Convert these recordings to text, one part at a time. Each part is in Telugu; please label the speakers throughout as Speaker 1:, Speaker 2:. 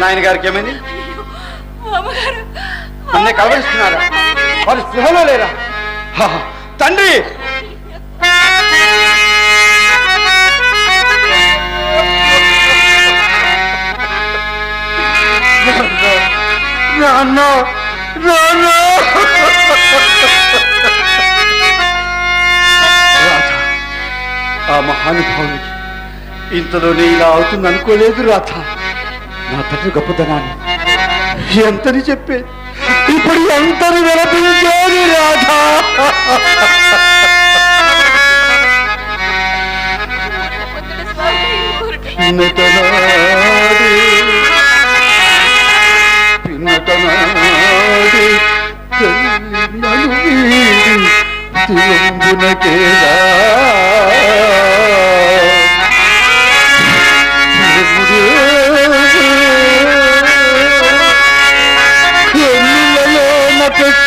Speaker 1: నాయన గారికి ఏమైంది?
Speaker 2: మామగారు
Speaker 1: నన్నే కలవరిస్తున్నారా వారు స్పృహలో లేరా? తండ్రి! నాన్న ఆ మహానుభావునికి ఇంతలోనే ఇలా అవుతుంది అనుకోలేదు రాధ. నా తండ్రి గొప్పతనాన్ని ఎంతని చెప్పే? ఇప్పుడు ఎంతని విలపించారు Radha?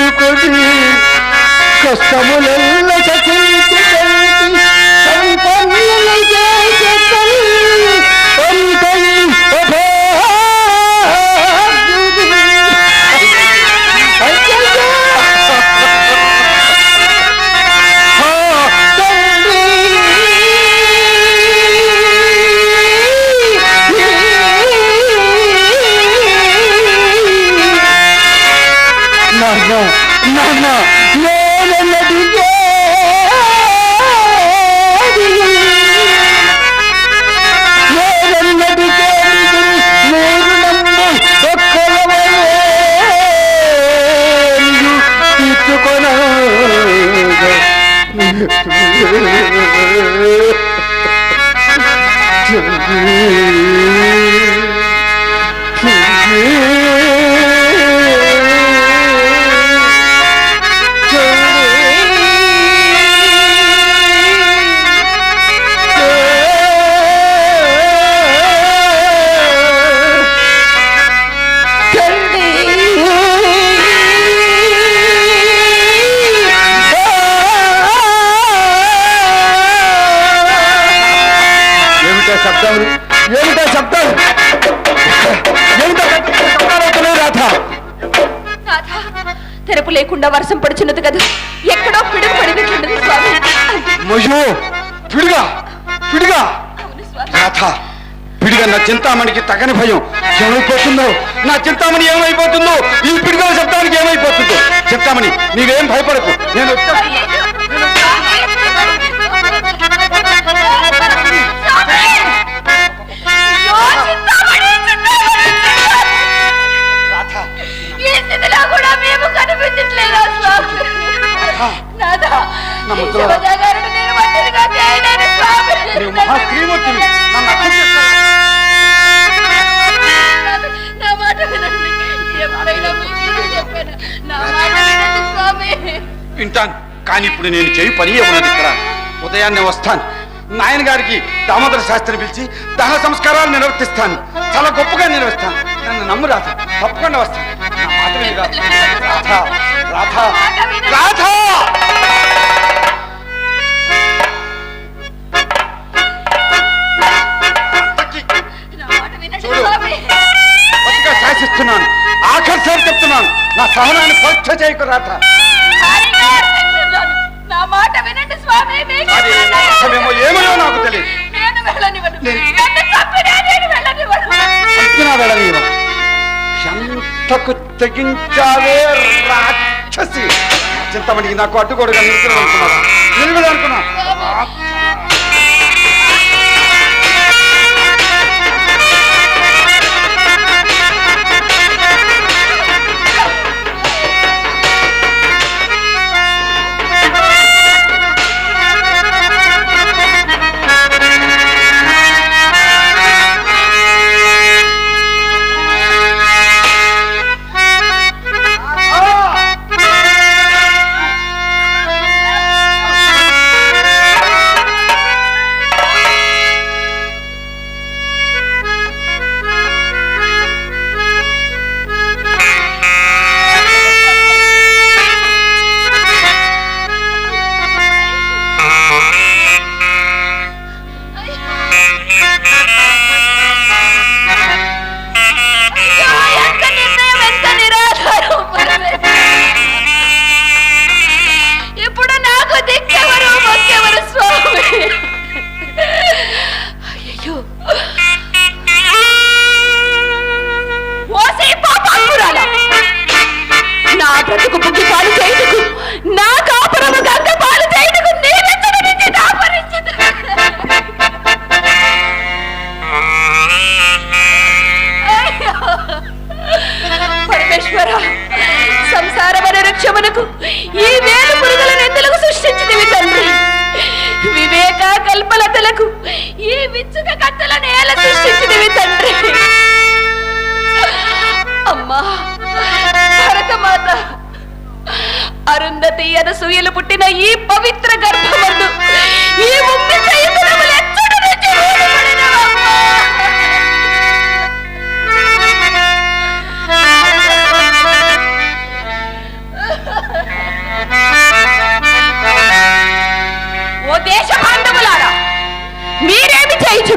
Speaker 1: ficou de costa mulher శబ్దాలు ఏమిటా శబ్దాలు ఏమిటా రాధ?
Speaker 2: తెరపు లేకుండా వర్షం పడుచున్నది కదా. ఎక్కడో పిడుగు పడినట్లున్నది స్వామి.
Speaker 1: మొయ్యో పిడిగా పిడిగా.
Speaker 2: అవును స్వామి.
Speaker 1: రాధ పిడిగా నా చింతామణికి తగని భయం. ఏమైపోతుందో? నా చింతామణి ఏమైపోతుందో? ఈ పిడిగా శబ్దానికి ఏమైపోతుందో? చింతామణి నీవేం భయపడకు. నేను వచ్చా- వింటాను కానీ ఇప్పుడు నేను చేయి పని ఉన్నది ఇక్కడ. ఉదయాన్నే వస్తాను. నాయన గారికి దామోదర శాస్త్రిని పిలిచి దహన సంస్కారాలు నిర్వర్తిస్తాను. చాలా గొప్పగా నిర్వహిస్తాను నన్ను నమ్ము రాధ. తప్పకుండా వస్తాను. నా మాట రాధ. రాధ రాధ శాసిస్తున్నాను. ఆఖరిసారి చెప్తున్నాను. నా సహనాన్ని పరీక్ష చేయకు రాధ.
Speaker 2: నా
Speaker 1: అర్థమేమో ఏమో నాకు తెలియదు
Speaker 2: చంపినా
Speaker 1: వెళ్ళనీయను ఎంతకు తెగించావే రాక్షసి. చింతమణికి నాకు అడ్డుకోడుగా నిలుచుని అనుకున్నాను నిలుగుడు అనుకున్నా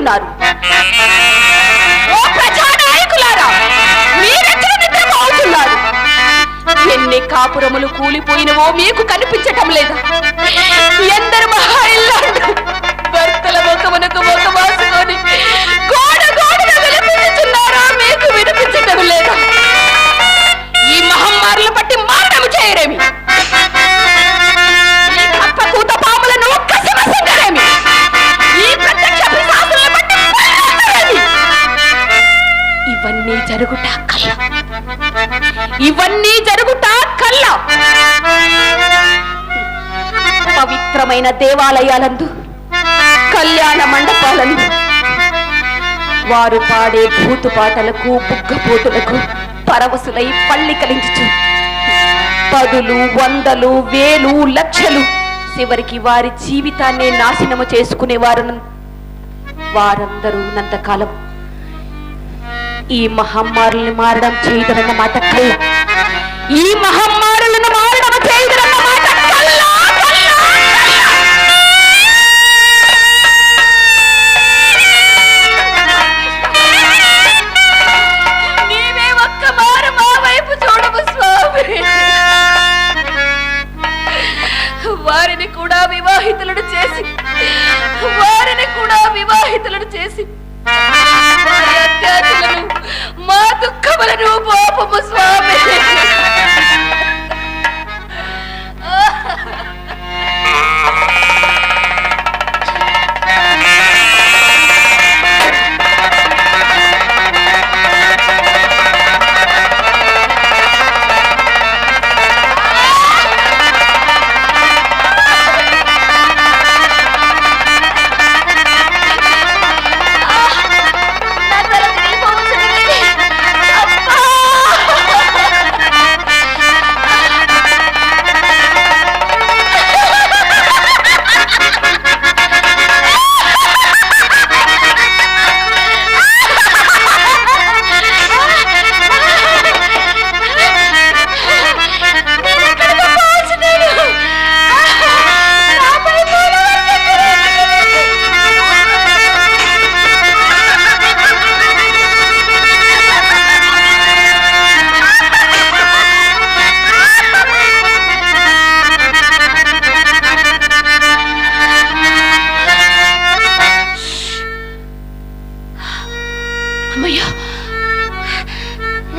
Speaker 2: మీరేమి ఓ ప్రజానాయకులారా మీరెక్కడ నిద్రపోతున్నారు? ఎన్ని కాపురములు కూలిపోయినవో మీకు కనిపించటం లేదా? ఎందరు మహా ఇల్లాండు జరుగుట కల్ల పవిత్రమైన దేవాలయాలందు కళ్యాణ మండపాలందు వారు పాడే భూతు పాటలకు బుగ్గపోతులకు పరవశులై పల్లి కలించుచు పదులు వందలు వేలు లక్షలు చివరికి వారి జీవితాన్ని నాశనము చేసుకునే వారు వారందరూ నంతకాలం ఈ మహమ్మారుల్ని మారడం చేయదన్న మాట కళ్ళ. ఈ మహమ్మారులను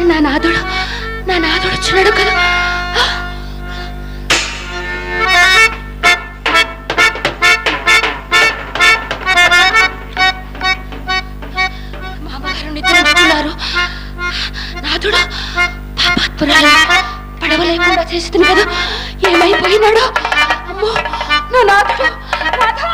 Speaker 2: నా నాదుడు నా నాదుడు వచ్చినాడు కదా. మామగారు నిద్రించుకున్నారు నాదుడు పాపాత్మురాలు. పడవ లేకుండా చేస్తుంది కదా. ఏమైపోయినాడు? అమ్మో నా నాథుడు నాథా!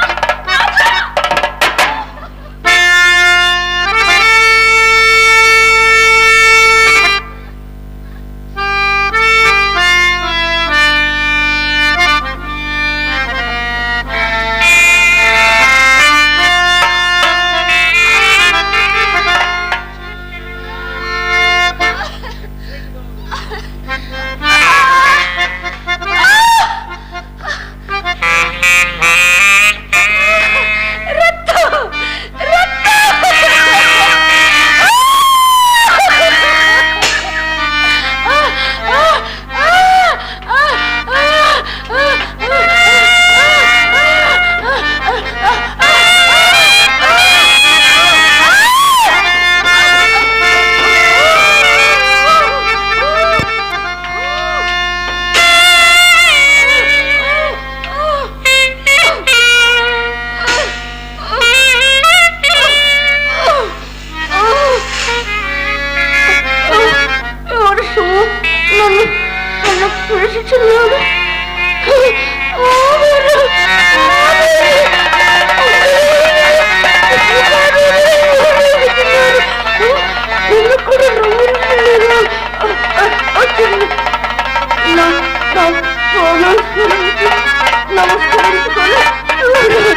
Speaker 2: 那我是可是狗日的